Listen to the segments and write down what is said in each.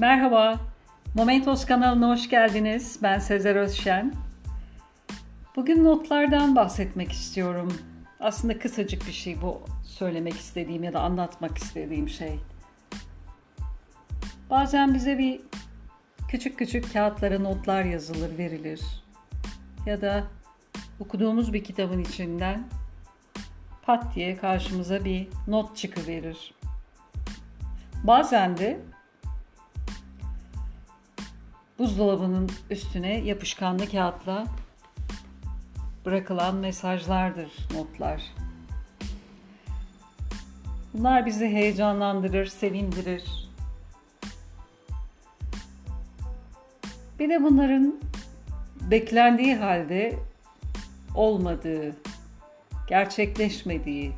Merhaba, Momentos kanalına hoş geldiniz. Ben Sezer Özşen. Bugün notlardan bahsetmek istiyorum. Aslında kısacık bir şey bu söylemek istediğim ya da anlatmak istediğim şey. Bazen bize bir küçük küçük kağıtlara notlar yazılır, verilir. Ya da okuduğumuz bir kitabın içinden pat diye karşımıza bir not çıkıverir. Bazen de buzdolabının üstüne yapışkanlı kağıtla bırakılan mesajlardır notlar. Bunlar bizi heyecanlandırır, sevindirir. Bir de bunların beklendiği halde olmadığı, gerçekleşmediği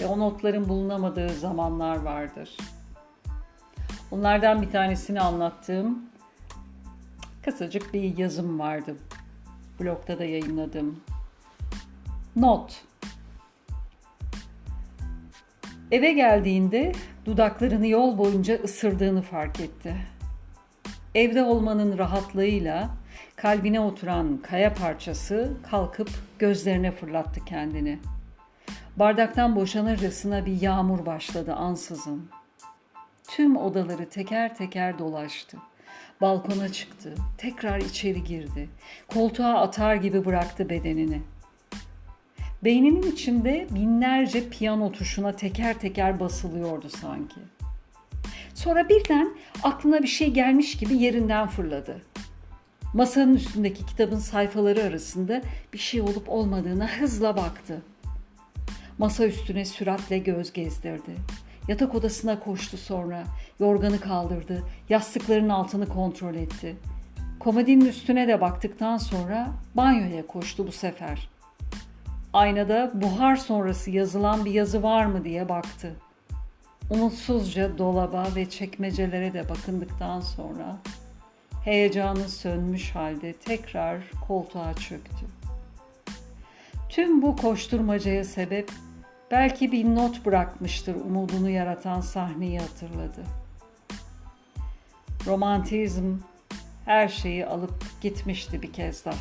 ve o notların bulunamadığı zamanlar vardır. Onlardan bir tanesini anlattığım kısacık bir yazım vardı. Blogda da yayınladım. Not. Eve geldiğinde dudaklarını yol boyunca ısırdığını fark etti. Evde olmanın rahatlığıyla kalbine oturan kaya parçası kalkıp gözlerine fırlattı kendini. Bardaktan boşanırcasına bir yağmur başladı ansızın. Tüm odaları teker teker dolaştı. Balkona çıktı. Tekrar içeri girdi. Koltuğa atar gibi bıraktı bedenini. Beyninin içinde binlerce piyano tuşuna teker teker basılıyordu sanki. Sonra birden aklına bir şey gelmiş gibi yerinden fırladı. Masanın üstündeki kitabın sayfaları arasında bir şey olup olmadığına hızla baktı. Masa üstüne süratle göz gezdirdi. Yatak odasına koştu sonra. Yorganı kaldırdı. Yastıkların altını kontrol etti. Komodinin üstüne de baktıktan sonra banyoya koştu bu sefer. Aynada buhar sonrası yazılan bir yazı var mı diye baktı. Umutsuzca dolaba ve çekmecelere de bakındıktan sonra heyecanı sönmüş halde tekrar koltuğa çöktü. Tüm bu koşturmacaya sebep belki bir not bırakmıştır umudunu yaratan sahneyi hatırladı. Romantizm her şeyi alıp gitmişti bir kez daha.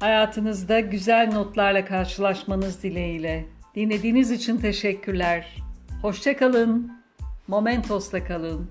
Hayatınızda güzel notlarla karşılaşmanız dileğiyle. Dinlediğiniz için teşekkürler. Hoşçakalın. Momentos'la kalın.